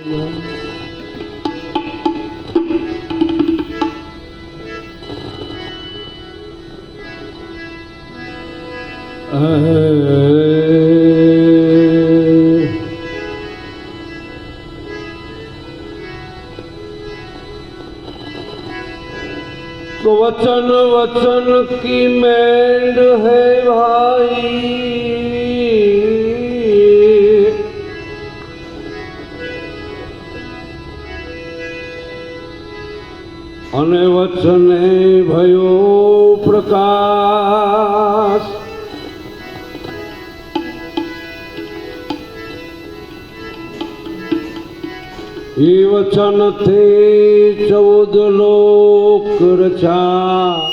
तो वचन वचन की मेंढ है भाई અને વચને ભયો પ્રકાશ. એ વચનથી ચૌદ લોક રચા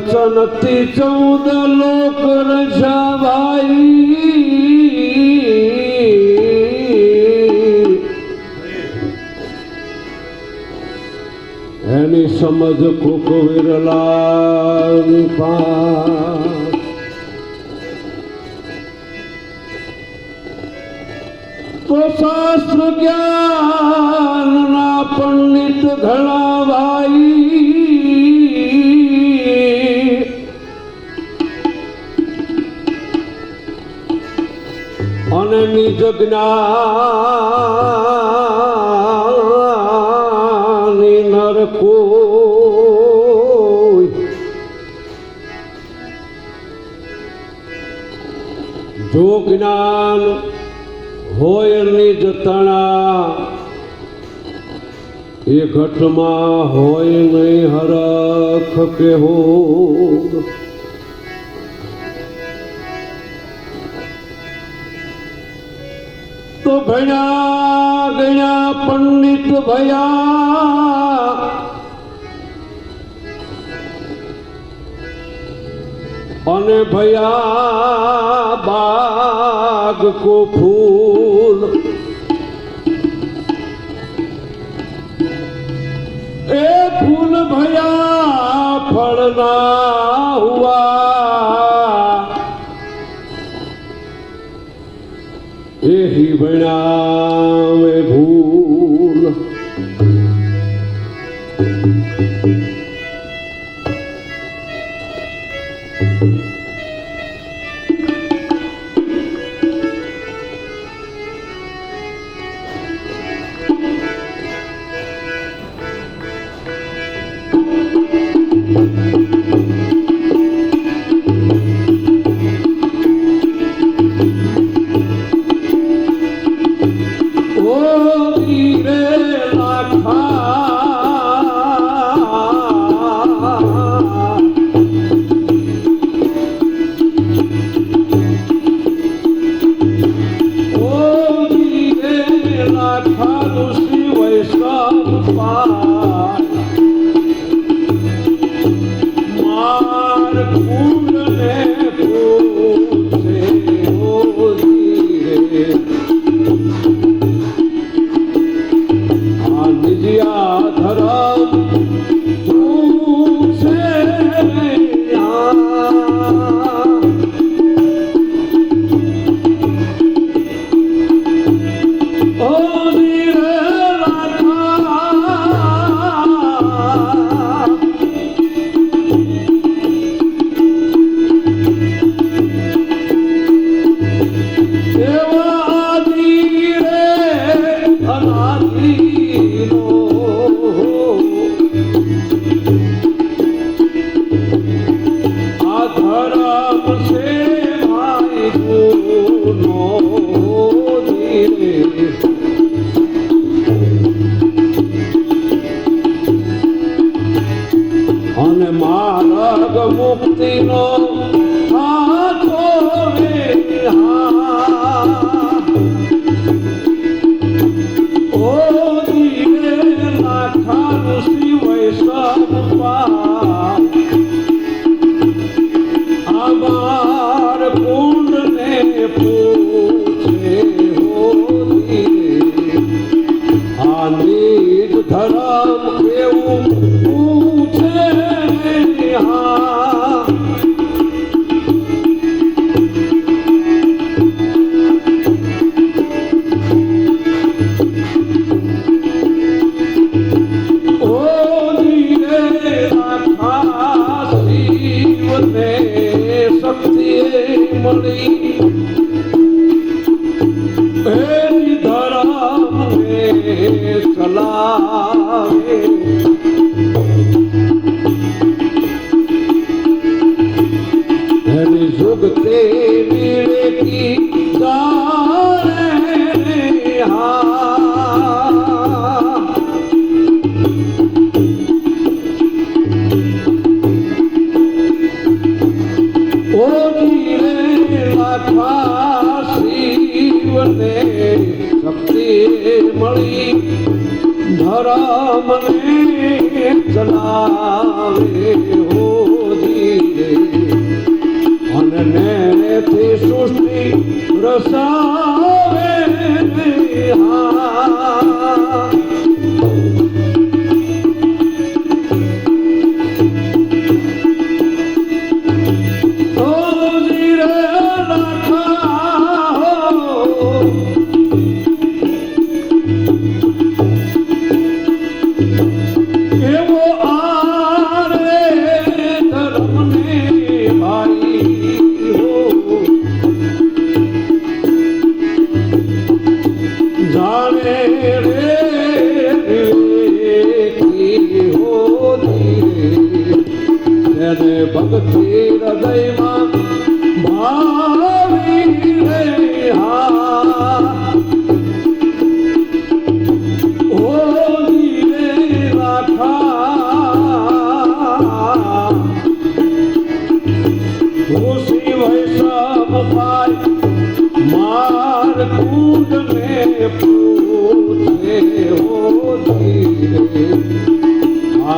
વચનથી ચૌદ લોક રચા ભાઈ એની સમજ ખૂબ વિરલા પાસ તો શાસ્ત્ર જ્ઞાન ના પંડિત ઘણા અને નિજ જ્ઞાની નર કોઈ જો જ્ઞાન હોય નિજ તણા. એ ઘટમાં હોય નહીં હરખ કે હોગ ભણ્યા ગયા પંડિત ભયા. અને ભયા બાગ કો ફૂલ. એ ફૂલ ભયા ફળ અને માર્ગ રે હા. ઓ દીવે લાખા ઋષિ ચલાવે હરી સુગતે મીરે કી ગારે હા ઓ નીરે મુક્તિ મળી ધરમ ને ચલાવે હો ધીરે. અને સૃષ્ટિ રસાવે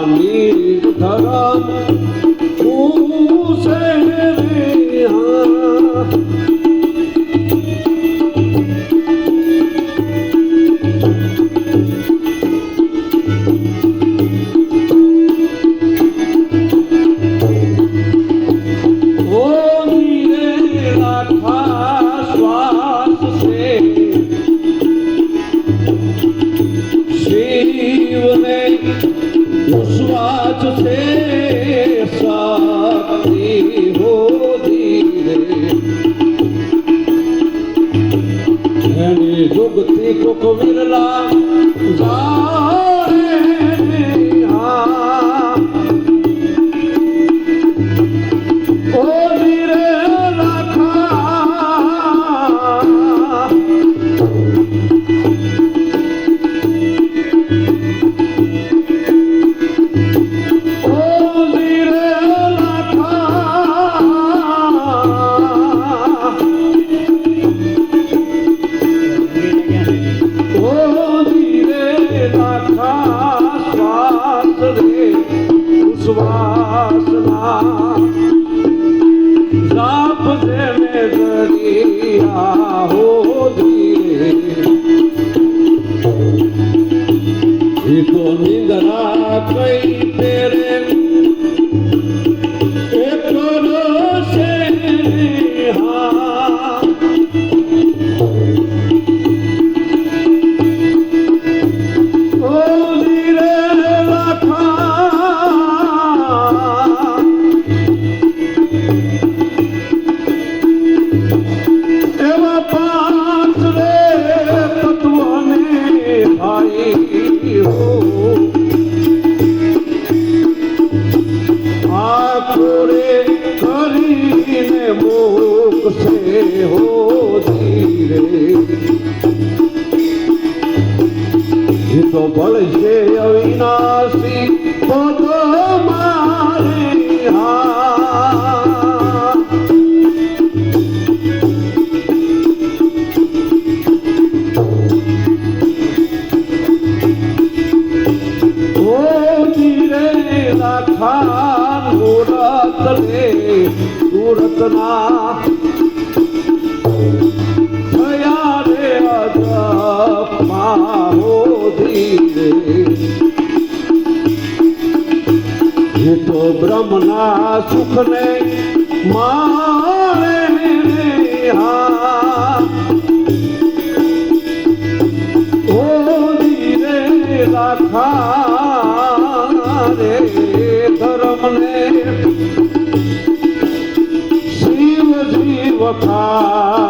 मीर धरा तू से हाँ Te Play. એ તો બળશે અવિનાશી પોતો મારી હા સુરતના થયા રે અજમા હે તો બ્રહ્મના સુખને મારે હા. ઓ ધીરે રાખા રે ધર્મને. શિવ જીવખા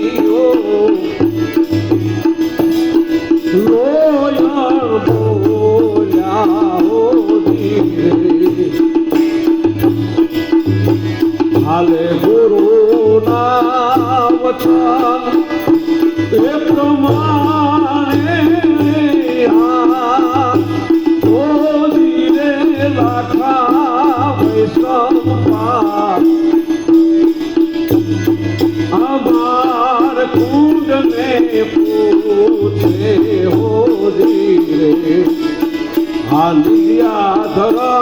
હાલિયા ધરમ એ હું છે